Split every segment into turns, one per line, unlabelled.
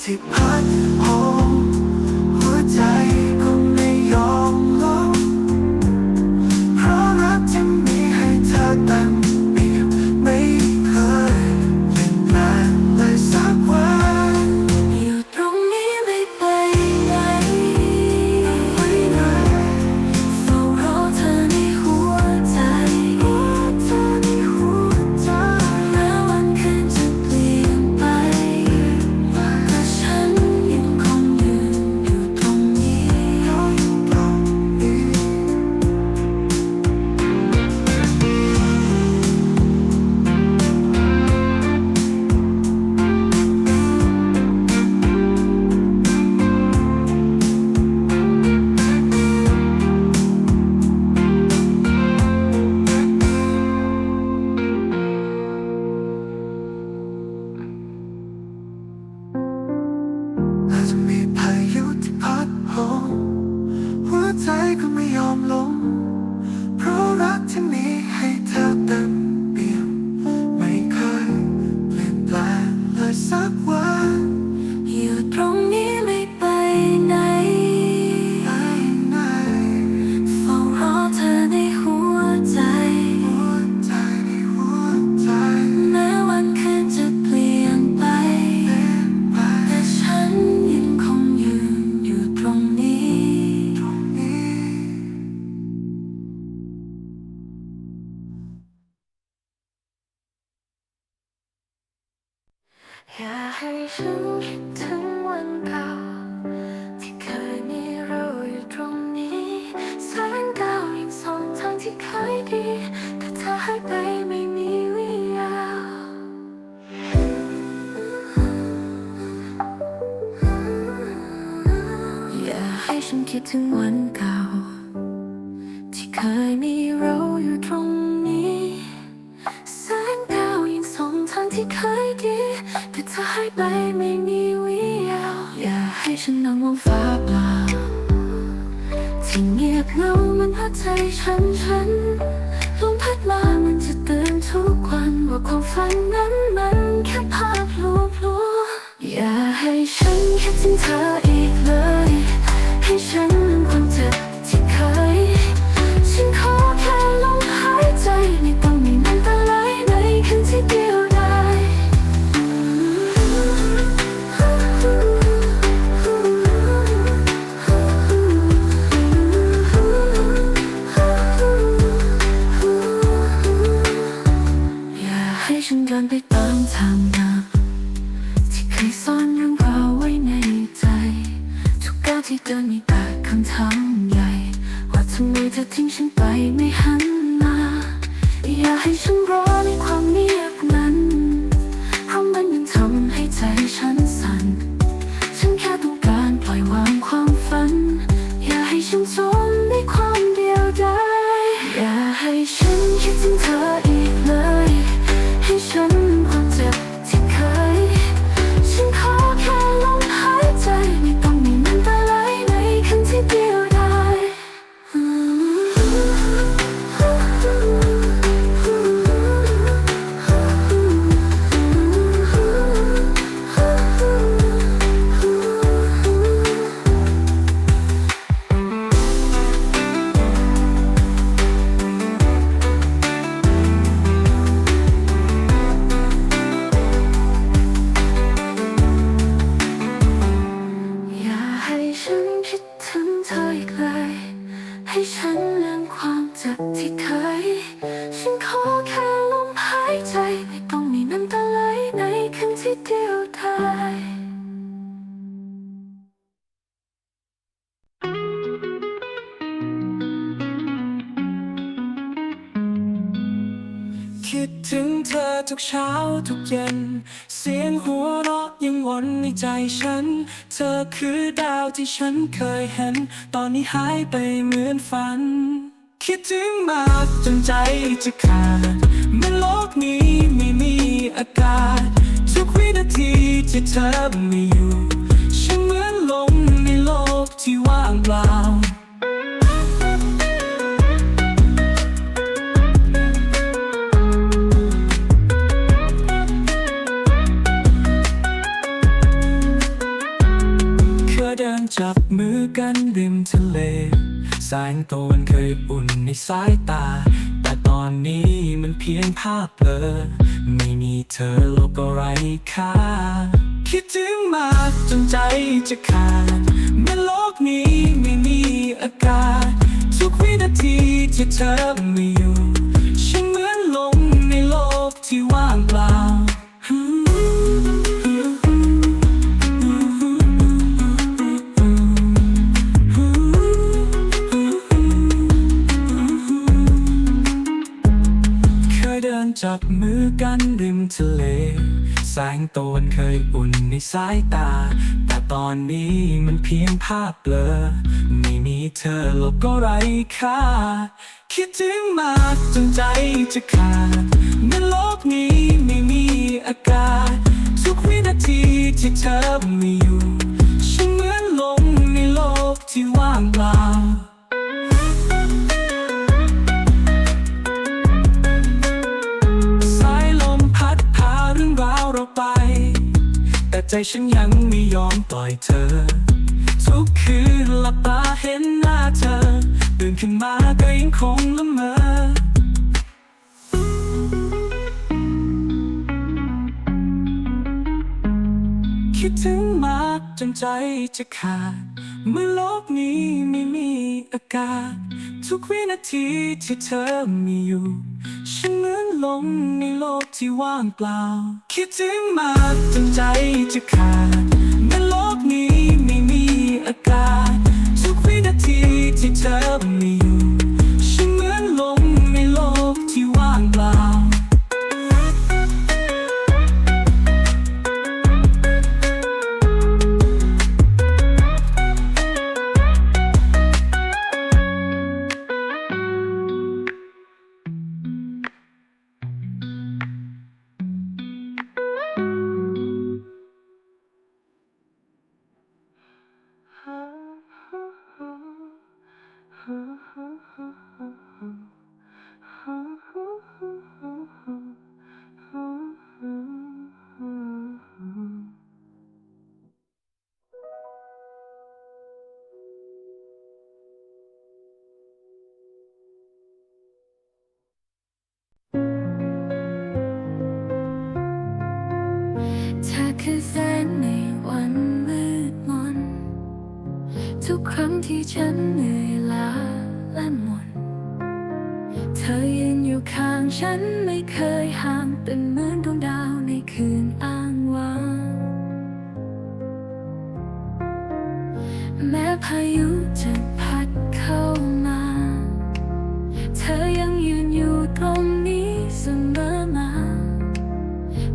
ที่พัดหอม คิ
ดถึงวันเก่า ที่เคยมีเราอยู่ตรงนี้แสงดาวยังส่องทางที่เคยดีแต่เธอหายไปไม่มีวี่แววอย่าให้ฉันนั่งมองฟ้าเปล่าที่เงียบเงามันหัวใจฉันฉันลมพัดมามันจะเตือนทุกวันว่าความฝันนั้นมันแค่ภาพลวงลวงอย่าให้ฉันคิดถึงเธออีกเลย ให้ น้ำตาไหลในคืนที่เดียวดายคิดถึงเธอทุกเช้า
ทุกเย็น เสียงหัวเราะยังวนในใจฉัน เธอคือดาวที่ฉันเคยเห็น ตอนนี้หายไปเหมือนฝัน คิดถึงมากจนใจจะขาด เธอไม่อยู่ฉันเหมือนลมในโลกที่ว่างเปล่าเคยเดินจับมือกันริมทะเล แสงตะวันเคยอุ่นในสายตา แต่ตอนนี้มันเพียงภาพเบลอไม่มีเธอโลกก็ไร้ค่า คิดถึงมากจนใจจะขาดเมื่อโลกนี้ไม่มีอากาศ ทุกวินาทีที่เธอไม่อยู่ ฉันเหมือนลงในโลกที่ว่างเปล่า จับมือกันริมทะเล แสงตะวันเคยอุ่นในสายตา แต่ตอนนี้มันเพียงภาพเบลอ ไม่มีเธอลกก็ไร้ค่า คิดถึงมากจนใจจะขาดเมื่อโลกนี้ไม่มีอากาศ ทุกวินาทีที่เธอไม่อยู่ ฉันเหมือนลมในโลกที่ว่างเปล่า ใจฉันยังไม่ยอมปล่อยเธอ ทุกคืนหลับตาเห็นหน้าเธอตื่นขึ้นมาก็ยังคงละเมอคิดถึงมากจนใจจะขาด เมื่อโลกนี้ไม่มีอากาศ ทุกวินาทีที่เธอมีอยู่ ฉันเหมือนหลงในโลกที่ว่างเปล่า คิดถึงมากจนใจจะขาดเมื่อโลกนี้ไม่มีอากาศ ทุกวินาทีที่เธอมีอยู่
ครั้งที่ฉันเหนื่อยล้าและหมด เธอยืนอยู่ข้างฉันไม่เคยห่างเป็นเหมือนดวงดาวในคืนอ้างว้าง แม้พายุจะพัดเข้ามา เธอยังยืนอยู่ตรงนี้เสมอมา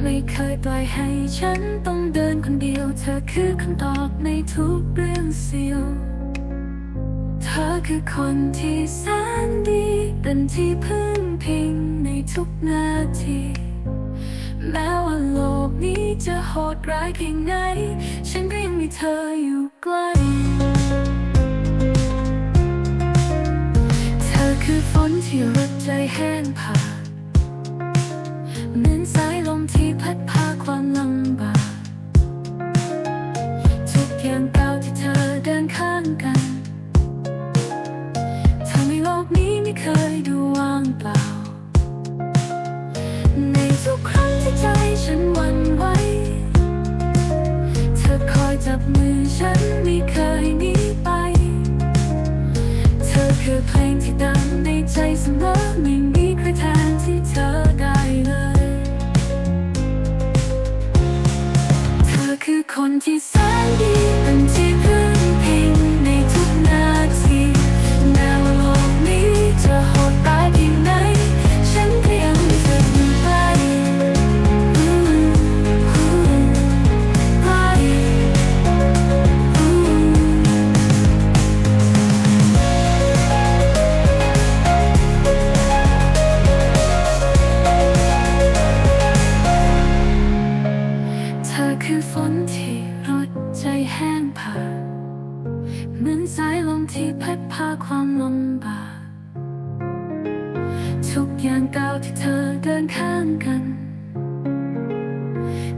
ไม่เคยปล่อยให้ฉันต้องเดินคนเดียว เธอคือคำตอบในทุกเรื่องเสียว คือคนที่แสนดีเป็นที่พึ่งพิงในทุกนาที แม้ว่าโลกนี้จะโหดร้ายเพียงไหน ฉันก็ยังมีเธออยู่ใกล้ เธอคือฝนที่รดใจแห้งผา เพลงที่ดังในใจเสมอไม่มีใครแทน มือนสายลมที่พัดพาความลำบากทุกอย่างก้าวที่เธอเดินข้างกัน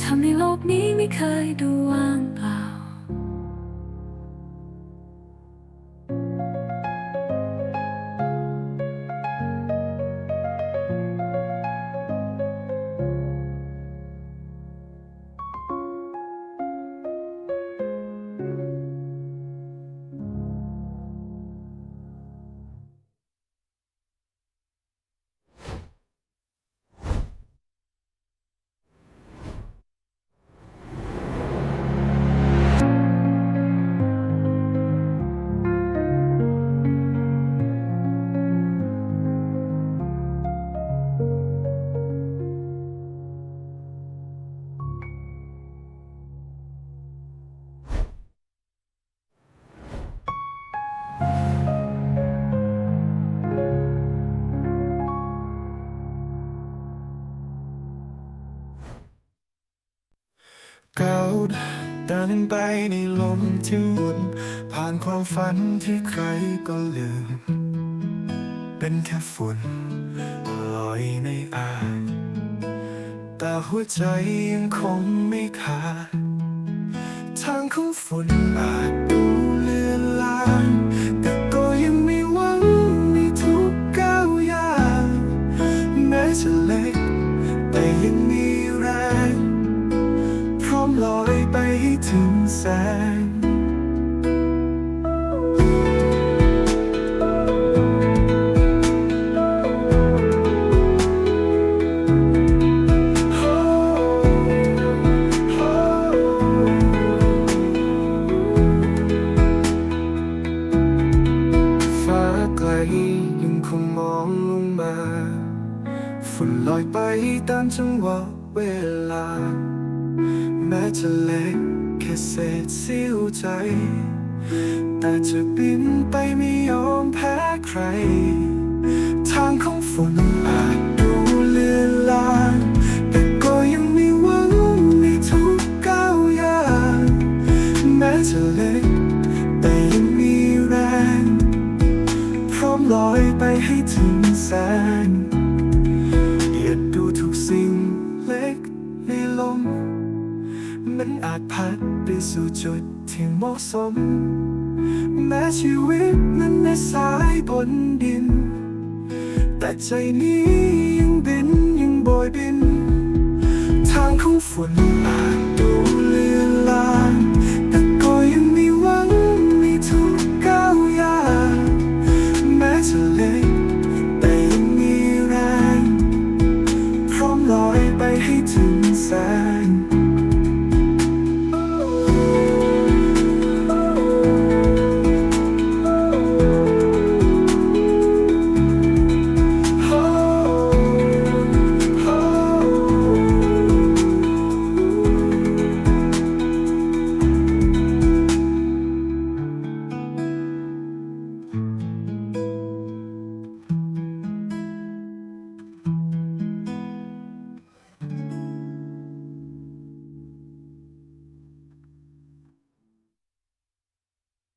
ทำให้โลกนี้ไม่เคยดูว่าง
ดินไปในลมที่วนผ่านความฝันที่ใครก็ลืม เป็นแค่ฝุ่นลอยในอายแต่หัวใจยังคงไม่ขาดทางของฝุ่นอาจดูเลือนลางแต่ก็ยังไม่หวังในทุกก้าวย่างแม้จะเล็ก sad I. นดิน แต่ใจนี้ยังบินยังบอยบิน ทางของฝนอาน